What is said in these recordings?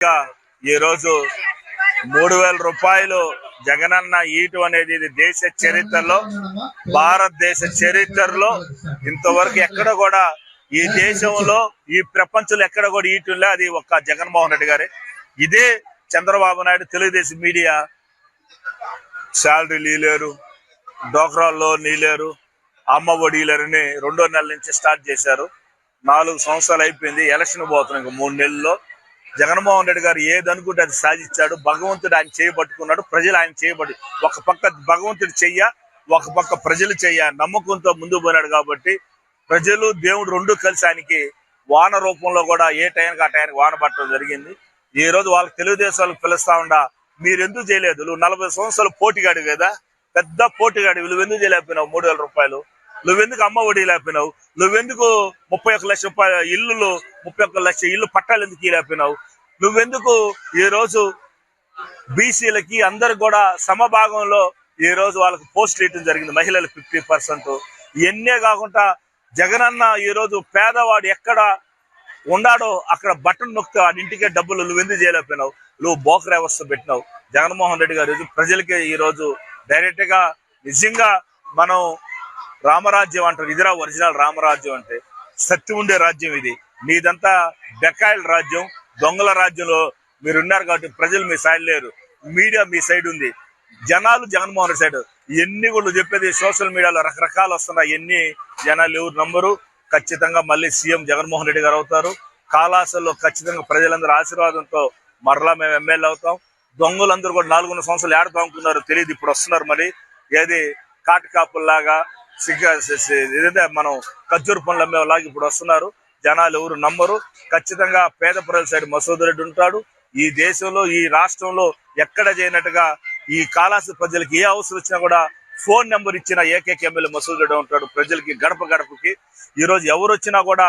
ఇంకా ఈ రోజు మూడు వేల రూపాయలు జగనన్న ఈటు అనేది ఇది దేశ చరిత్రలో భారతదేశ చరిత్రలో ఇంతవరకు ఎక్కడ కూడా ఈ దేశంలో ఈ ప్రపంచంలో ఎక్కడ కూడా ఈటులే అది ఒక్క జగన్మోహన్ రెడ్డి గారే. ఇదే చంద్రబాబు నాయుడు తెలుగుదేశం మీడియా. శాలరీ నీలేరు డోక్రాల్లో నీలేరు అమ్మ ఒడిలేరని రెండో నెలల నుంచి స్టార్ట్ చేశారు. నాలుగు సంవత్సరాలు అయిపోయింది ఎలక్షన్ పోతున్నాం ఇంకా మూడు నెలల్లో. జగన్మోహన్ రెడ్డి గారు ఏదనుకుంటే అది సాధించాడు భగవంతుడు ఆయన చేయబట్టుకున్నాడు ప్రజలు ఆయన చేయబడి ఒక పక్క భగవంతుడు చెయ్య ఒక పక్క ప్రజలు చెయ్య నమ్మకంతో ముందు పోయినాడు కాబట్టి ప్రజలు దేవుడు రెండు కలిసి ఆయనకి వాన రూపంలో కూడా ఏ టైంకి ఆ టైంకి వాన పట్టడం జరిగింది. ఈ రోజు వాళ్ళకి తెలుగుదేశాలకు పిలుస్తా ఉండా మీరు ఎందుకు చేయలేదు? నువ్వు నలభై సంవత్సరాలు పోటీగాడు కదా పెద్ద పోటీగాడు వీళ్ళు ఎందుకు చేయలేకపోయినావు మూడు వేల రూపాయలు? నువ్వెందుకు అమ్మ ఒడి లేపినావు నువ్వెందుకు ముప్పై ఒక్క లక్ష రూపాయల ఇల్లులు ముప్పై ఒక్క లక్ష ఇల్లు పట్టాలు ఎందుకు లేపినావు నువ్వెందుకు ఈ రోజు బీసీలకి అందరు కూడా సమభాగంలో ఈ రోజు వాళ్ళకి పోస్టులు ఇవ్వడం జరిగింది మహిళలు ఫిఫ్టీ పర్సెంట్. ఇవన్నీ కాకుండా జగనన్న ఈ రోజు పేదవాడు ఎక్కడ ఉన్నాడో అక్కడ బట్టను నొక్కితే వాడి ఇంటికే డబ్బులు నువ్వు ఎందుకు చేయలేకపోయినావు? నువ్వు బోకర్ వ్యవస్థ పెట్టినావు. జగన్మోహన్ రెడ్డి గారు ప్రజలకి ఈ రోజు డైరెక్ట్గా నిజంగా మనం రామరాజ్యం అంటారు. ఇదిరా ఒరిజినల్ రామరాజ్యం అంటే. శక్తి ఉండే రాజ్యం ఇది. మీదంతా బెకాయిల రాజ్యం దొంగల రాజ్యంలో మీరు ఉన్నారు కాబట్టి ప్రజలు మీ సైడ్ లేరు. మీడియా మీ సైడ్ ఉంది. జనాలు జగన్మోహన్ రెడ్డి సైడ్ ఎన్ని కూడా చెప్పేది సోషల్ మీడియాలో రకరకాలు వస్తున్నాయి. ఎన్ని జనాలు ఎవరు నంబరు ఖచ్చితంగా మళ్ళీ సీఎం జగన్మోహన్ రెడ్డి గారు అవుతారు. కాలాసల్లో ఖచ్చితంగా ప్రజలందరూ ఆశీర్వాదంతో మరలా మేము ఎమ్మెల్యే అవుతాం. దొంగలందరూ కూడా నాలుగున్నర సంవత్సరాలు ఏడ అనుకున్నారు. తెలియదు ఇప్పుడు వస్తున్నారు మరి. ఏది కాటుకాపుల్లాగా సిగ్గ ఏదైతే మనం ఖర్జూరు పనులు అమ్మేలాగా ఇప్పుడు వస్తున్నారు జనాలు ఎవరు నమ్మరు. ఖచ్చితంగా పేద ప్రజల సైడ్ మసూద్ రెడ్డి ఉంటాడు. ఈ దేశంలో ఈ రాష్ట్రంలో ఎక్కడ చేయనట్టుగా ఈ కాలాసు ప్రజలకి ఏ అవసరం వచ్చినా కూడా ఫోన్ నెంబర్ ఇచ్చిన ఏకైక ఎమ్మెల్యే మసూద్ రెడ్డి ఉంటాడు ప్రజలకి గడప గడపకి. ఈ రోజు ఎవరు వచ్చినా కూడా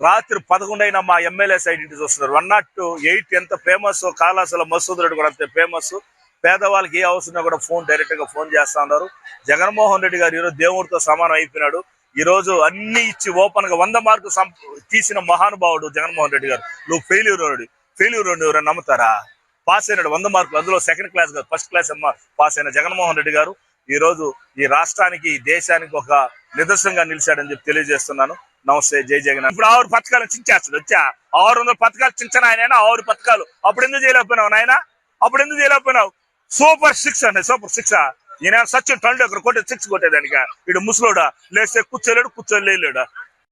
రాత్రి పదకొండు అయినా మా ఎమ్మెల్యే సైడ్ ఇంటికి వస్తున్నారు. వన్ నాట్ ఎయిట్ ఎంత ఫేమస్ కాలాసుల మసూద్ రెడ్డి కూడా అంతే ఫేమస్ పేదవాళ్ళకి ఏ అవసరం కూడా ఫోన్ డైరెక్ట్గా ఫోన్ చేస్తా ఉన్నారు. జగన్మోహన్ రెడ్డి గారు ఈరోజు దేవుడితో సమానం అయిపోయినాడు. ఈ రోజు అన్ని ఇచ్చి ఓపెన్గా వంద మార్కు తీసిన మహానుభావుడు జగన్మోహన్ రెడ్డి గారు. నువ్వు ఫెయిల్యూర్ ఫెయిల్యూర్ ఎవరైనా నమ్ముతారా? పాస్ అయినాడు వంద మార్కులు. అందులో సెకండ్ క్లాస్ కాదు ఫస్ట్ క్లాస్ అమ్మ పాస్ అయిన జగన్మోహన్ రెడ్డి గారు ఈ రోజు ఈ రాష్ట్రానికి ఈ దేశానికి ఒక నిదర్శనంగా నిలిచాడని చెప్పి తెలియజేస్తున్నాను. నమస్తే జై జగన్ ఇప్పుడు ఆరు పథకాలు చించేస్తాడు వచ్చా? ఆరు వందల పథకాలు చించను ఆయన ఆరు పథకాలు. అప్పుడు ఎందుకు చేయలేకపోయినావు నాయన? అప్పుడు ఎందుకు చేయలేకపోయినావు? సూపర్ సిక్స్ అండి సూపర్ సిక్స్ ఈయన సచిన్ టెండూల్కర్ కొట్టే సిక్స్ కొట్టేదానిక? ఇడు ముసలోడా? లేస్తే కూర్చోలేడు కూర్చోలేడు